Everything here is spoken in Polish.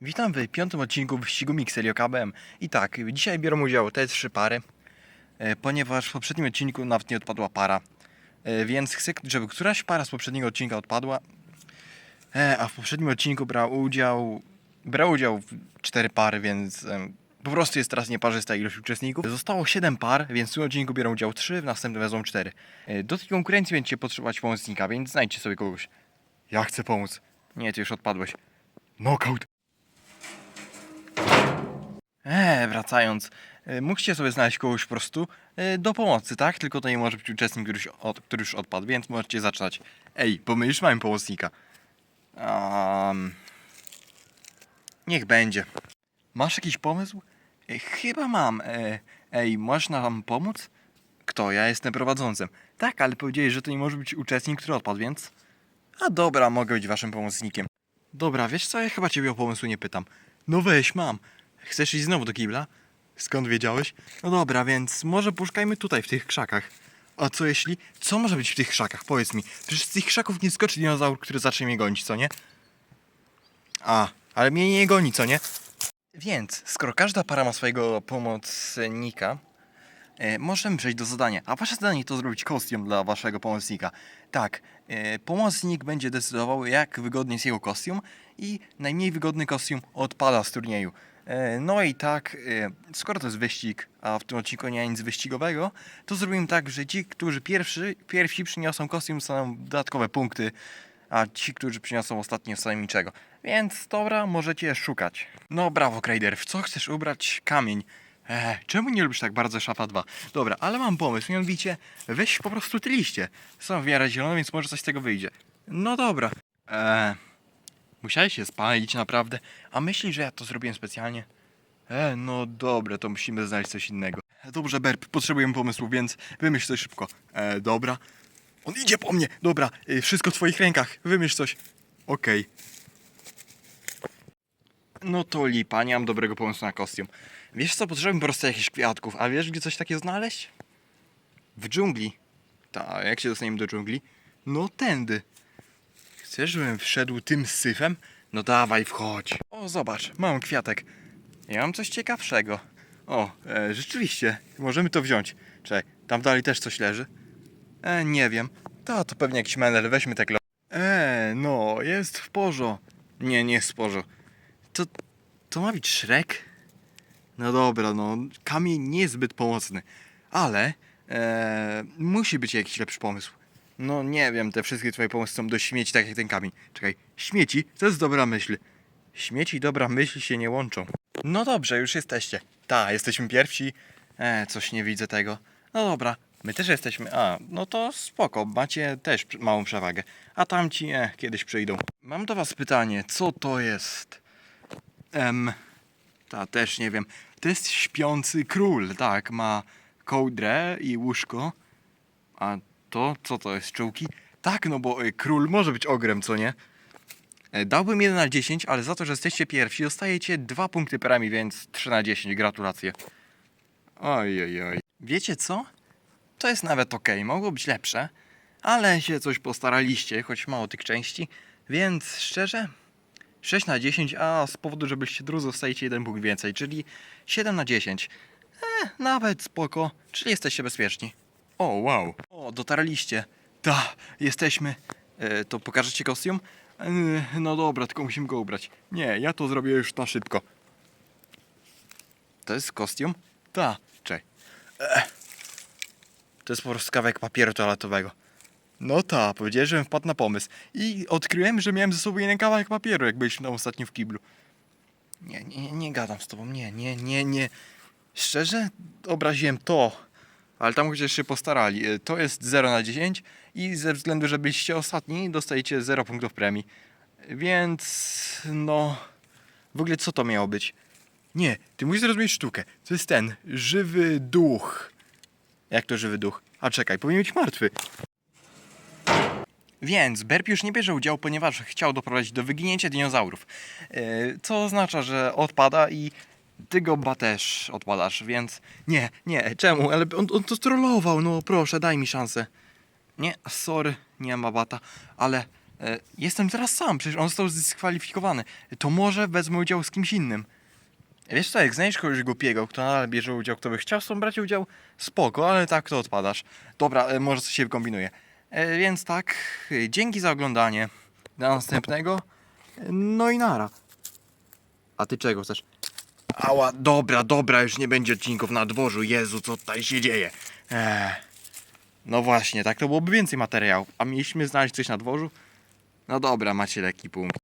Witam w piątym odcinku wyścigu Mixel KBM. I tak, dzisiaj biorą udział te trzy pary, e, ponieważ w poprzednim odcinku nawet nie odpadła para. E, Więc chcę, żeby któraś para z poprzedniego odcinka odpadła. E, A w poprzednim odcinku brał udział, brał udział cztery pary, więc po prostu jest teraz nieparzysta ilość uczestników. Zostało 7 par, więc w tym odcinku biorą udział 3, w następnym wezmą 4. Do tej konkurencji będziecie potrzebować pomocnika, więc znajdźcie sobie kogoś. Ja chcę pomóc. Nie, ty już odpadłeś. Knockout. Wracając, e, musicie sobie znaleźć kogoś po prostu e, do pomocy, tak? Tylko to nie może być uczestnik, który już, od, który już odpadł, więc możecie zaczynać. Ej, bo my już mamy pomocnika. Um, niech będzie. Masz jakiś pomysł? E, chyba mam. Ej, możesz nam pomóc? Kto? Ja jestem prowadzącym. Tak, ale powiedziałeś, że to nie może być uczestnik, który odpadł, więc... A dobra, mogę być waszym pomocnikiem. Dobra, wiesz co, ja chyba ciebie o pomysł nie pytam. No weź, mam. Chcesz iść znowu do kibla? Skąd wiedziałeś? No dobra, więc może puszkajmy tutaj, w tych krzakach. A co jeśli... Co może być w tych krzakach? Powiedz mi. Przecież z tych krzaków nie skoczy dinozaur, który zacznie mnie gonić, co nie? A, ale mnie nie goni, co nie? Więc, skoro każda para ma swojego pomocnika, e, możemy przejść do zadania. A wasze zadanie to zrobić kostium dla waszego pomocnika. Tak, e, pomocnik będzie decydował, jak wygodny jest jego kostium i najmniej wygodny kostium odpada z turnieju. E, no i tak, e, skoro to jest wyścig, a w tym odcinku nie ma nic wyścigowego, to zrobimy tak, że ci, którzy pierwszy, pierwsi przyniosą kostium, dostaną dodatkowe punkty, a ci, którzy przyniosą ostatni, nie dostaną niczego. Więc dobra, możecie szukać. No brawo, Krejder, w co chcesz ubrać kamień? Eee, czemu nie lubisz tak bardzo szafa 2? Dobra, ale mam pomysł, mianowicie weź po prostu te liście. Są w miarę zielone, więc może coś z tego wyjdzie. No dobra. Eee, musiałeś się spalić naprawdę, a myślisz, że ja to zrobiłem specjalnie? E, no dobra, to musimy znaleźć coś innego. Dobrze, Berb, potrzebujemy pomysłu, więc wymyśl coś szybko. E, dobra. On idzie po mnie! Dobra, y, wszystko w twoich rękach. Wymyśl coś. Okej. No to lipa, nie mam dobrego pomysłu na kostium. Wiesz co, potrzebujemy po prostu jakichś kwiatków. A wiesz, gdzie coś takiego znaleźć? W dżungli. Ta, jak się dostaniemy do dżungli? No tędy. Chcesz, żebym wszedł tym syfem? No dawaj, wchodź. O, zobacz, mam kwiatek. Ja mam coś ciekawszego. O, e, rzeczywiście, możemy to wziąć. Czekaj, tam dalej też coś leży. E, nie wiem. To, to pewnie jakiś menel, weźmy tak lo... E, no, jest w porzo. Nie, nie jest w porzo. To, to ma być Shrek? No dobra, no, kamień nie jest zbyt pomocny. Ale, e, musi być jakiś lepszy pomysł. No nie wiem, te wszystkie twoje pomysły są do śmieci, tak jak ten kamień. Czekaj, śmieci? To jest dobra myśl. Śmieci i dobra myśl się nie łączą. No dobrze, już jesteście. Ta, jesteśmy pierwsi. E, coś nie widzę tego. No dobra, my też jesteśmy. A, no to spoko, macie też małą przewagę. A tamci, e, kiedyś przyjdą. Mam do was pytanie, co to jest? Em, ta, też nie wiem. To jest śpiący król, tak, ma kołdrę i łóżko. A to, co to jest, czułki? Tak, no bo y, król może być ogrem, co nie? E, Dałbym 1 na 10, ale za to, że jesteście pierwsi, dostajecie 2 punkty premii, więc 3 na 10. Gratulacje. Oj, oj, oj. Wiecie co? To jest nawet ok, mogło być lepsze, ale się coś postaraliście, choć mało tych części, więc szczerze 6 na 10, a z powodu, że byliście drudzy, dostajecie jeden punkt więcej, czyli 7 na 10. E, nawet spoko, czyli jesteście bezpieczni. O, wow. O, dotarliście. Ta, jesteśmy. E, to pokażecie kostium? E, no dobra, tylko musimy go ubrać. Nie, ja to zrobię już na szybko. To jest kostium? Ta, czekaj. E, to jest po prostu kawałek papieru toaletowego. No ta, powiedziałem, żebym wpadł na pomysł. I odkryłem, że miałem ze sobą jeden kawałek papieru, jak byliśmy na ostatnim w kiblu. Nie, nie, nie gadam z tobą, nie, nie, nie, nie. Szczerze, obraziłem to. Ale tam chociaż się postarali. E, To jest 0 na 10 i ze względu, że byliście ostatni, dostajecie 0 punktów premii. Więc, no... W ogóle co to miało być? Nie, ty musisz zrozumieć sztukę. To jest ten, żywy duch. Jak to żywy duch? A czekaj, powinien być martwy. Więc Berb już nie bierze udziału, ponieważ chciał doprowadzić do wyginięcia dinozaurów. E, Co oznacza, że odpada i ty Gobba też odpadasz, więc nie, nie, czemu? Ale on, on to strollował, no proszę, daj mi szansę. Nie, sorry, nie ma bata, ale E, jestem teraz sam, przecież on został zdyskwalifikowany. To może wezmę udział z kimś innym. Wiesz co, jak znajdziesz kogoś głupiego, kto nadal bierze udział, kto by chciał z tą brać udział, spoko, ale tak to odpadasz. Dobra, e, może coś się wykombinuje. E, więc tak, dzięki za oglądanie. Do następnego. E, No i nara. A ty czego chcesz? Ała, dobra, dobra, już nie będzie odcinków na dworzu. Jezu, co tutaj się dzieje? Eee. No właśnie, tak to byłoby więcej materiałów. A mieliśmy znaleźć coś na dworzu? No dobra, macie lekki punkt.